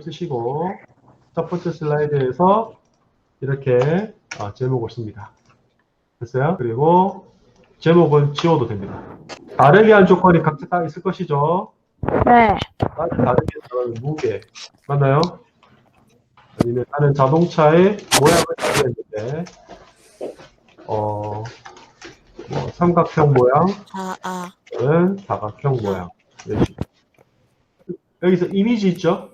쓰시고 첫 번째 슬라이드에서 이렇게 어, 제목을 씁니다. 됐어요? 그리고 제목은 지워도 됩니다. 다르게 한 조건이 각자 다 있을 것이죠. 네. 다르게 저는 무게 맞나요? 아니면 나는 자동차의 모양을 다르겠는데 어, 뭐 삼각형 모양, 아, 아. 은 사각형 모양. 식으로. 여기서 이미지 있죠?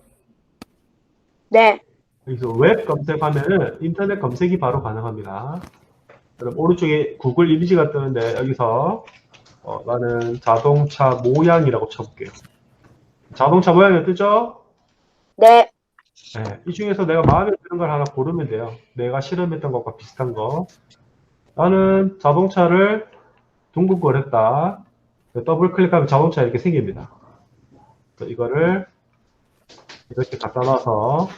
네. 여기서 웹 검색하면은 인터넷 검색이 바로 가능합니다. 그럼 오른쪽에 구글 이미지가 뜨는데 여기서 어, 나는 자동차 모양이라고 쳐볼게요. 자동차 모양이 뜨죠? 네. 네, 이 중에서 내가 마음에 드는 걸 하나 고르면 돼요. 내가 실험했던 것과 비슷한 거. 나는 자동차를 했다. 더블 클릭하면 자동차 이렇게 생깁니다. 이거를 이렇게 갖다 놔서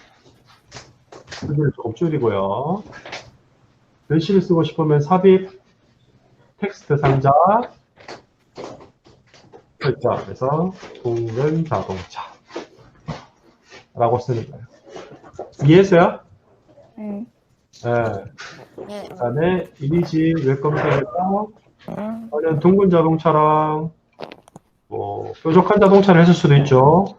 크기를 조금 줄이고요. 글씨를 쓰고 싶으면 삽입 텍스트 상자 글자 그래서 둥근 자동차 라고 쓰는 거예요. 이해했어요? 음. 네. 네. 그 다음에 이미지 웹 검색에서 음. 저는 둥근 자동차랑 뭐 뾰족한 자동차를 했을 수도 있죠.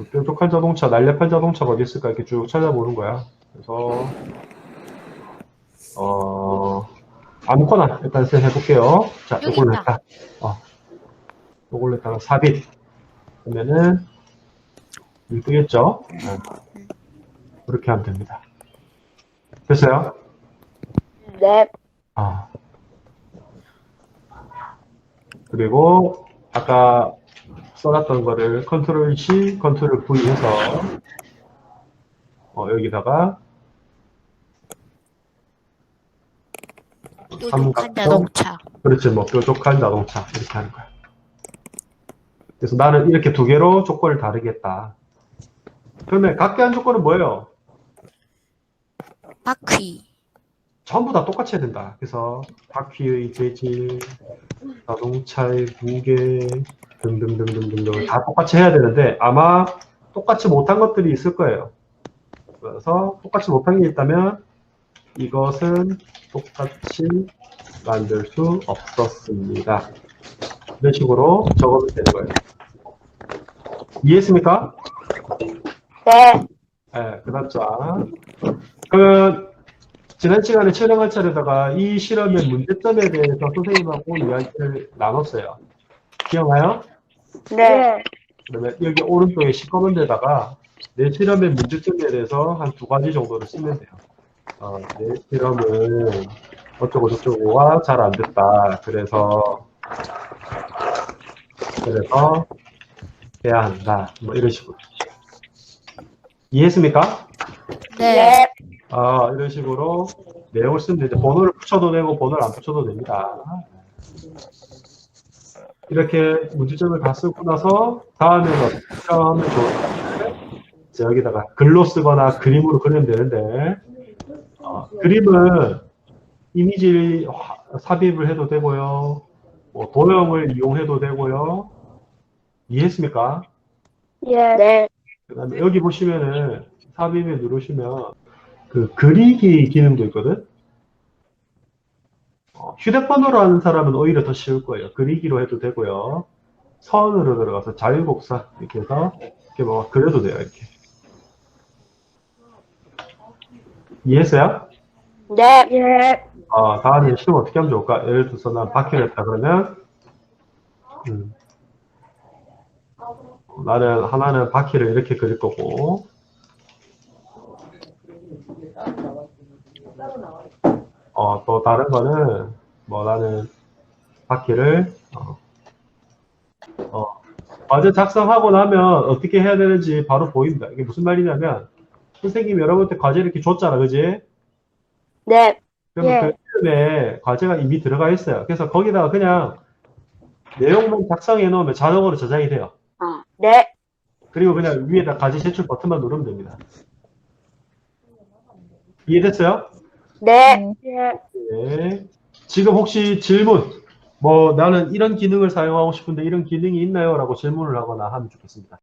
그 뾰족한 자동차, 날렵한 자동차가 어디 있을까 이렇게 쭉 찾아보는 거야. 그래서 어 아무거나 일단 세 해볼게요. 자, 여기 이걸로 있다. 했다. 어, 이걸로 했다가 삽입. 그러면은 이쁘겠죠? 네. 그렇게 하면 됩니다. 됐어요? 네. 아. 그리고 아까 써놨던 거를 컨트롤 C, 컨트롤 V 해서 어, 여기다가 뾰족한. 자동차. 그렇지 뭐 뾰족한 자동차 이렇게 하는 거야. 그래서 나는 이렇게 두 개로 조건을 다르게 했다. 그러면 각기 한 조건은 뭐예요? 바퀴. 전부 다 똑같이 해야 된다. 그래서 바퀴의 재질, 자동차의 무게 등등등등등등 다 똑같이 해야 되는데 아마 똑같이 못한 것들이 있을 거예요. 그래서 똑같이 못한 게 있다면 이것은 똑같이 만들 수 없었습니다. 이런 식으로 적으면 되는 거예요. 이해했습니까? 네. 네, 그 다음 자. 그, 지난 시간에 촬영할 차례다가 이 실험의 문제점에 대해서 선생님하고 이야기를 나눴어요. 기억나요? 네. 그러면 여기 오른쪽에 시꺼먼 데다가 내 실험의 문제점에 대해서 한 두 가지 정도를 쓰면 돼요. 어, 내 실험은 어쩌고 저쩌고가 잘 안 됐다. 그래서, 그래서 해야 한다. 뭐 이런 식으로. 이해했습니까? 네. 네. 아, 이런 식으로 내용을 쓰면 되죠. 번호를 붙여도 되고 번호를 안 붙여도 됩니다. 이렇게 문제점을 다 쓰고 나서 다음에는 어떻게 하면 좋을까? 이제 여기다가 글로 쓰거나 그림으로 그리면 되는데 어, 그림은 이미지 화- 삽입을 해도 되고요. 뭐 도형을 이용해도 되고요. 이해했습니까? 예. 네. 그다음에 여기 보시면은 삽입에 누르시면 그 그리기 기능도 있거든. 어, 휴대폰으로 하는 사람은 오히려 더 쉬울 거예요. 그리기로 해도 되고요. 선으로 들어가서 자유곡사 이렇게 해서 이렇게 뭐 그려도 돼요. 이렇게. 이해했어요? 네. 예. 어, 다음에 시험 어떻게 하면 좋을까? 예를 들어서 난 바퀴를 했다 그러면 음, 나는 하나는 바퀴를 이렇게 그릴 거고 어, 또 다른 거는 뭐 나는 바퀴를 어, 어, 과제 작성하고 나면 어떻게 해야 되는지 바로 보입니다. 이게 무슨 말이냐면 선생님이 여러분한테 과제를 이렇게 줬잖아, 그지? 네. 그러면 예. 그 이름에 과제가 이미 들어가 있어요. 그래서 거기다가 그냥 내용만 작성해 놓으면 자동으로 저장이 돼요. 아. 네. 그리고 그냥 위에다 과제 제출 버튼만 누르면 됩니다. 이해됐어요? 네. 예. 네. 지금 혹시 질문, 뭐 나는 이런 기능을 사용하고 싶은데 이런 기능이 있나요? 라고 질문을 하거나 하면 좋겠습니다.